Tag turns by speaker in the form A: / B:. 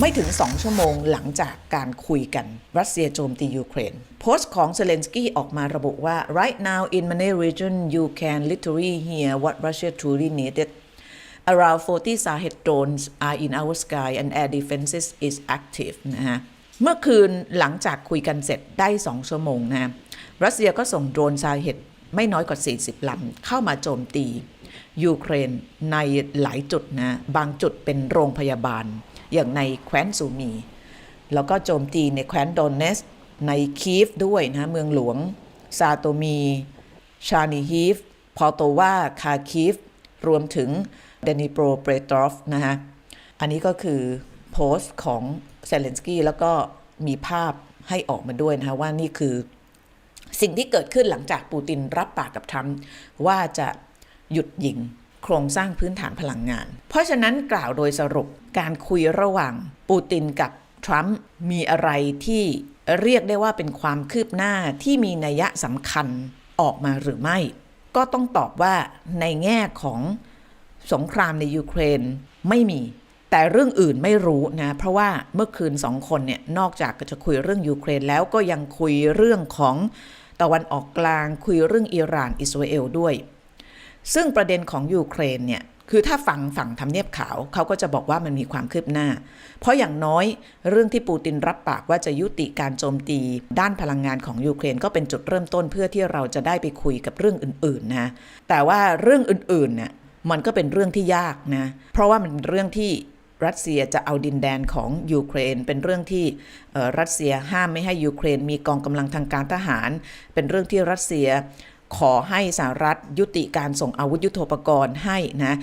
A: ไม่ถึง 2 ชั่วโมงหลังจากการคุยกันรัสเซียโจมตียูเครนโพสต์ของเซเลนสกี้ออกมาระบุว่า right now in many region you can literally hear what Russia truly needed around 40 s a h e d drones are in our sky and air defenses is active นะฮะเมื่อคืนหลังจากคุยกันเสร็จได้ 2 ชั่วโมงนะฮะรัสเซียก็ส่งโดรนซาเฮตไม่น้อยกว่า 40 ลำ เข้ามาโจมตี ยูเครนในหลายจุดนะ บางจุดเป็นโรงพยาบาล อย่างในแคว้นซูมี แล้วก็โจมตีในแคว้นโดเนส ในคีฟด้วยนะเมืองหลวง ซาโตมี ชานิฮีฟ พอโตวาคาคีฟ รวมถึงเดนิโปรเปรตรอฟนะฮะ อันนี้ก็คือโพสต์ของเซเลนสกี้แล้วก็มีภาพให้ออกมาด้วยนะคะว่านี่คือสิ่งที่เกิดขึ้นหลังจากปูตินรับปากกับทรัมป์ว่าจะหยุดยิง โครงสร้างพื้นฐานพลังงาน เพราะฉะนั้นกล่าวโดยสรุปการคุยระหว่างปูตินกับทรัมป์มีอะไรที่เรียกได้ว่าเป็นความคืบหน้าที่มีนัยสำคัญออกมาหรือไม่ ก็ต้องตอบว่าในแง่ของสงครามในยูเครนไม่มี แต่เรื่องอื่นไม่รู้นะ เพราะว่าเมื่อคืนสองคนเนี่ย นอกจากจะคุยเรื่องยูเครนแล้วก็ยังคุยเรื่องของตะวันออกกลางคุยเรื่องอิหร่านอิสราเอลด้วย ซึ่งประเด็นของยูเครนเนี่ยคือถ้าฟังฝั่งทำเนียบขาวเขาก็จะบอกว่ามันมีความคืบหน้า เพราะอย่างน้อยเรื่องที่ปูตินรับปากว่าจะยุติการโจมตีด้านพลังงานของยูเครนก็เป็นจุดเริ่มต้นเพื่อที่เราจะได้ไปคุยกับเรื่องอื่นๆนะแต่ว่าเรื่องอื่นๆเนี่ยมันก็เป็นเรื่องที่ยากนะเพราะว่ามันเป็นเรื่องที่รัสเซียจะเอาดินแดนของยูเครน เป็นเรื่องที่รัสเซียห้ามไม่ให้ยูเครน มีกองกำลังทางการทหาร เป็นเรื่องที่รัสเซีย ขอให้สหรัฐยุติการส่งอาวุธยุโทโธปกรณ์ให้นะ